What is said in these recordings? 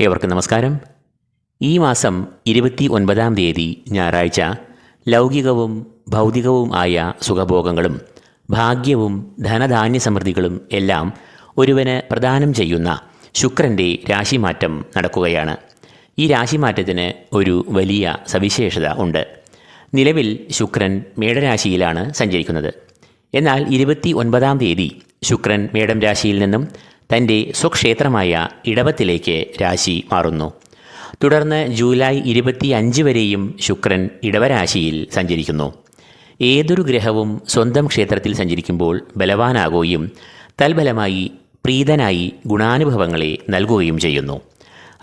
ഏവർക്കും നമസ്കാരം. ഈ മാസം ഇരുപത്തി ഒൻപതാം തീയതി ഞായറാഴ്ച ലൗകികവും ഭൗതികവും ആയ സുഖഭോഗങ്ങളും ഭാഗ്യവും ധനധാന്യ സമൃദ്ധികളും എല്ലാം ഒരുവന് പ്രദാനം ചെയ്യുന്ന ശുക്രന്റെ രാശിമാറ്റം നടക്കുകയാണ്. ഈ രാശിമാറ്റത്തിന് ഒരു വലിയ സവിശേഷത ഉണ്ട്. നിലവിൽ ശുക്രൻ മേടരാശിയിലാണ് സഞ്ചരിക്കുന്നത്. എന്നാൽ ഇരുപത്തി ഒൻപതാം തീയതി ശുക്രൻ മേടം രാശിയിൽ നിന്നും തന്റെ സ്വക്ഷേത്രമായ ഇടവത്തിലേക്ക് രാശി മാറുന്നു. തുടർന്ന് ജൂലൈ ഇരുപത്തി അഞ്ച് വരെയും ശുക്രൻ ഇടവരാശിയിൽ സഞ്ചരിക്കുന്നു. ഏതൊരു ഗ്രഹവും സ്വന്തം ക്ഷേത്രത്തിൽ സഞ്ചരിക്കുമ്പോൾ ബലവാനാകുകയും തൽബലമായി പ്രീതനായി ഗുണാനുഭവങ്ങളെ നൽകുകയും ചെയ്യുന്നു.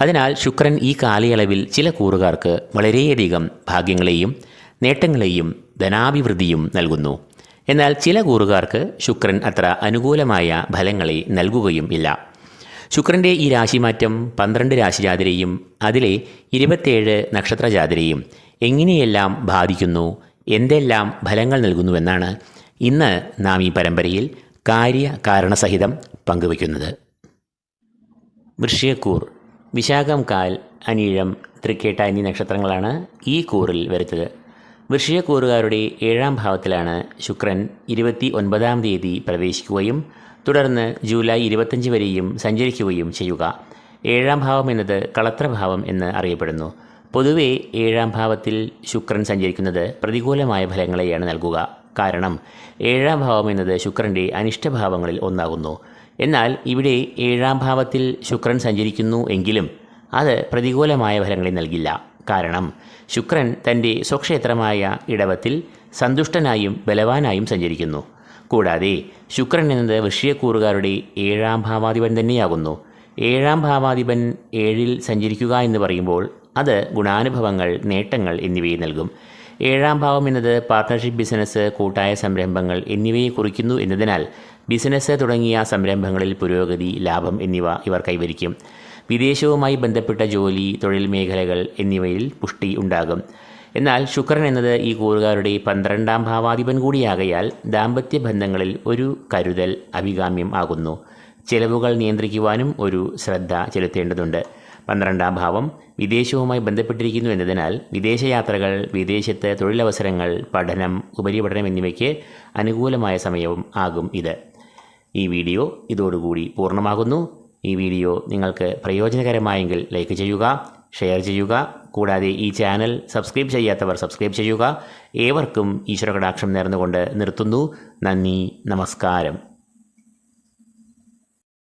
അതിനാൽ ശുക്രൻ ഈ കാലയളവിൽ ചില കൂറുകാർക്ക് വളരെയധികം ഭാഗ്യങ്ങളെയും നേട്ടങ്ങളെയും ധനാഭിവൃദ്ധിയും നൽകുന്നു. എന്നാൽ ചില കൂറുകാർക്ക് ശുക്രൻ അത്ര അനുകൂലമായ ഫലങ്ങളെ നൽകുകയും ഇല്ല. ശുക്രന്റെ ഈ രാശിമാറ്റം പന്ത്രണ്ട് രാശിജാതിരെയും അതിലെ ഇരുപത്തേഴ് നക്ഷത്രജാതിരെയും എങ്ങനെയെല്ലാം ബാധിക്കുന്നു എന്തെല്ലാം ഫലങ്ങൾ നൽകുന്നുവെന്നാണ് ഇന്ന് നാം ഈ പരമ്പരയിൽ കാര്യ കാരണസഹിതം പങ്കുവയ്ക്കുന്നത്. വൃഷ്യക്കൂർ വിശാഖം കാൽ അനീഴം തൃക്കേട്ട എന്നീ നക്ഷത്രങ്ങളാണ് ഈ കൂറിൽ വരുന്നത്. വൃശ്യക്കൂറുകാരുടെ ഏഴാം ഭാവത്തിലാണ് ശുക്രൻ ഇരുപത്തി ഒൻപതാം തീയതി പ്രവേശിക്കുകയും തുടർന്ന് ജൂലൈ ഇരുപത്തഞ്ച് വരെയും സഞ്ചരിക്കുകയും ചെയ്യുക. ഏഴാം ഭാവം എന്നത് കളത്രഭാവം എന്ന് അറിയപ്പെടുന്നു. പൊതുവേ ഏഴാം ഭാവത്തിൽ ശുക്രൻ സഞ്ചരിക്കുന്നത് പ്രതികൂലമായ ഫലങ്ങളെയാണ് നൽകുക. കാരണം ഏഴാം ഭാവം എന്നത് ശുക്രന്റെ അനിഷ്ടഭാവങ്ങളിൽ ഒന്നാകുന്നു. എന്നാൽ ഇവിടെ ഏഴാം ഭാവത്തിൽ ശുക്രൻ സഞ്ചരിക്കുന്നു എങ്കിലും അത് പ്രതികൂലമായ ഫലങ്ങളെ നൽകില്ല. കാരണം. ശുക്രൻ തന്റെ സ്വക്ഷേത്രമായ ഇടവത്തിൽ സന്തുഷ്ടനായും ബലവാനായും സഞ്ചരിക്കുന്നു. കൂടാതെ ശുക്രൻ എന്നത് വൃശ്യക്കൂറുകാരുടെ ഏഴാം ഭാവാധിപൻ തന്നെയാകുന്നു. ഏഴാം ഭാവാധിപൻ ഏഴിൽ സഞ്ചരിക്കുക എന്ന് പറയുമ്പോൾ അത് ഗുണാനുഭവങ്ങൾ നേട്ടങ്ങൾ എന്നിവയെ നൽകും. ഏഴാം ഭാവം എന്നത് പാർട്ട്ണർഷിപ്പ് ബിസിനസ് കൂട്ടായ സംരംഭങ്ങൾ എന്നിവയെ കുറിക്കുന്നു എന്നതിനാൽ ബിസിനസ് തുടങ്ങിയ സംരംഭങ്ങളിൽ പുരോഗതി ലാഭം എന്നിവ ഇവർ കൈവരിക്കും. വിദേശവുമായി ബന്ധപ്പെട്ട ജോലി തൊഴിൽ മേഖലകൾ എന്നിവയിൽ പുഷ്ടി ഉണ്ടാകും. എന്നാൽ ശുക്രൻ എന്നത് ഈ കൂറുകാരുടെ പന്ത്രണ്ടാം ഭാവാധിപൻ കൂടിയാകയാൽ ദാമ്പത്യ ബന്ധങ്ങളിൽ ഒരു കരുതൽ അഭികാമ്യം ആകുന്നു. ചെലവുകൾ നിയന്ത്രിക്കുവാനും ഒരു ശ്രദ്ധ ചെലുത്തേണ്ടതുണ്ട്. പന്ത്രണ്ടാം ഭാവം വിദേശവുമായി ബന്ധപ്പെട്ടിരിക്കുന്നു എന്നതിനാൽ വിദേശയാത്രകൾ വിദേശത്തെ തൊഴിലവസരങ്ങൾ പഠനം ഉപരിപഠനം എന്നിവയ്ക്ക് അനുകൂലമായ സമയവും ആകും ഇത്. ഈ വീഡിയോ ഇതോടുകൂടി പൂർണമാകുന്നു. ഈ വീഡിയോ നിങ്ങൾക്ക് പ്രയോജനകരമായെങ്കിൽ ലൈക്ക് ചെയ്യുക ഷെയർ ചെയ്യുക. കൂടാതെ ഈ ചാനൽ സബ്സ്ക്രൈബ് ചെയ്യാത്തവർ സബ്സ്ക്രൈബ് ചെയ്യുക. ഏവർക്കും ഈശ്വരകടാക്ഷം നേർന്നുകൊണ്ട് നിർത്തുന്നു. നന്ദി നമസ്കാരം.